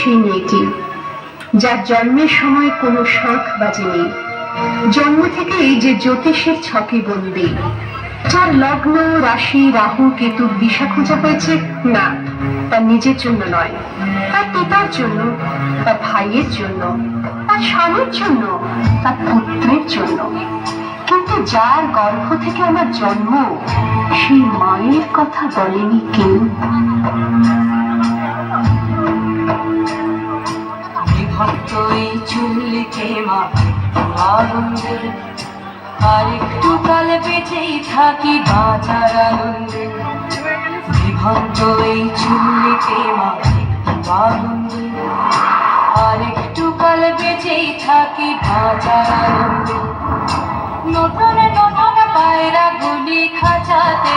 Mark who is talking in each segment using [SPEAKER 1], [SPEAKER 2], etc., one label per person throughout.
[SPEAKER 1] সেই মেয়েটি, যার জন্মের সময় কোনো শাঁখ বাজেনি। জন্ম থেকেই যে জ্যোতিষের ছকে বন্দি। যার লগ্ন, রাশি, রাহু, কেতু, দিশা খোঁজা হয়েছে না তার নিজের জন্য নয় তার পিতার জন্য তার ভাইয়ের জন্য তার স্বামীর জন্য তার পুত্রের জন্য। কিন্তু যার গর্ভ থেকে আমার জন্ম, সেই মায়ের কথা বলেনি কেউ।
[SPEAKER 2] বিভক্ত এই চুল্লিতে মা আনন্দে। আর একটু কাল বেঁচেই থাকি বাঁচার আনন্দে। বিভক্ত এই চুল্লিতে মা আনন্দে। আর একটু কাল বেঁচেই থাকি বাঁচার আনন্দে। নতুন নতুন পায়রা গুলি খাঁচাতে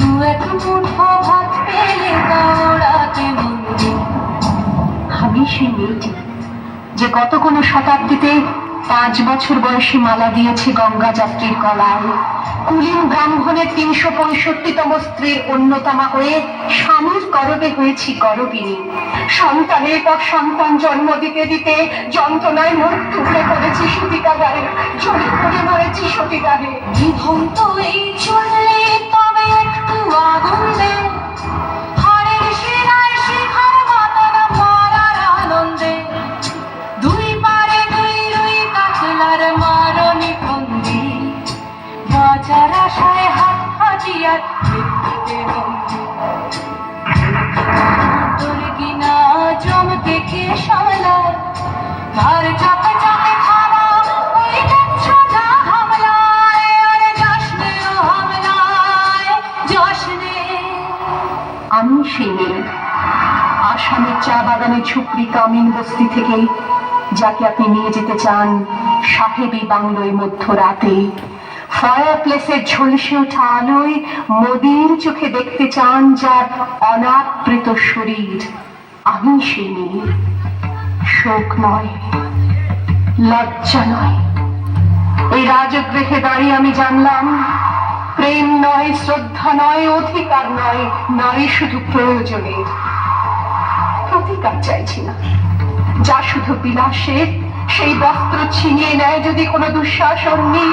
[SPEAKER 2] দু এক মুঠো ভাত পেলে দৌড়াতে বন্দি
[SPEAKER 1] সেই মেয়েটি যে গত কোনো শতাব্দীতে পাঁচ বছর বয়সী মালা দিয়েছে গঙ্গা যাত্রীর গলায়। কুলীন ব্রাহ্মণের তিনশো পঁয়ষট্টিতম স্ত্রীর অন্যতমা হয়ে স্বামীর গরবে হয়েছি গরবিনী। সন্তানের পর সন্তান জন্ম দিতে দিতে যন্ত্রণায় মুখ তুলে পড়েছি সতীকাগারে জড়ি করে মরেছি সতীকারে
[SPEAKER 2] বিভক্ত এই চলে তবে একটু আগুন মৃত্যুতে তোর কিনা
[SPEAKER 1] আমি সেই মেয়ে, আসামের চা বাগানের ঝুপড়ি কামিন বস্তি থেকে যাকে আপনি নিয়ে যেতে চান সাহেবী বাংলোয় মধ্যরাতে। ফায়ার প্লেসের ঝলসে ওঠা আলোয় মোদির চোখে দেখতে চান যার অনাবৃত শরীর। আমি সেই মেয়ে শোক নয়, লজ্জা নয়। এই রাজগৃহে দাঁড়িয়ে আমি জানলাম, প্রেম নয়, শ্রদ্ধা নয়, অধিকার নয় নারী শুধু প্রয়োজনের। প্রতিকার চাইছি না। যা শুধু বিলাসের, সেই বস্ত্র ছিনিয়ে নেয় যদি কোনো দুঃশাসন নেই।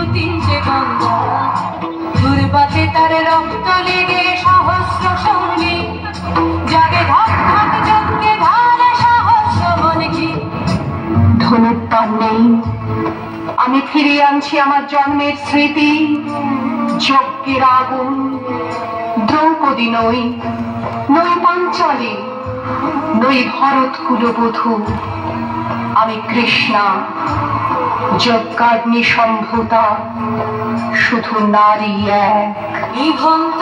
[SPEAKER 1] আমি ফিরিয়ে আনছি আমার জন্মের স্মৃতি, যজ্ঞের আগুন, দ্রৌপদী নই নই পাঞ্চালী, নই ভরত কুলবধূ, আমি কৃষ্ণা, যজ্ঞাগ্নি সম্ভূতা, শুধু নারী এক।
[SPEAKER 2] নিভন্ত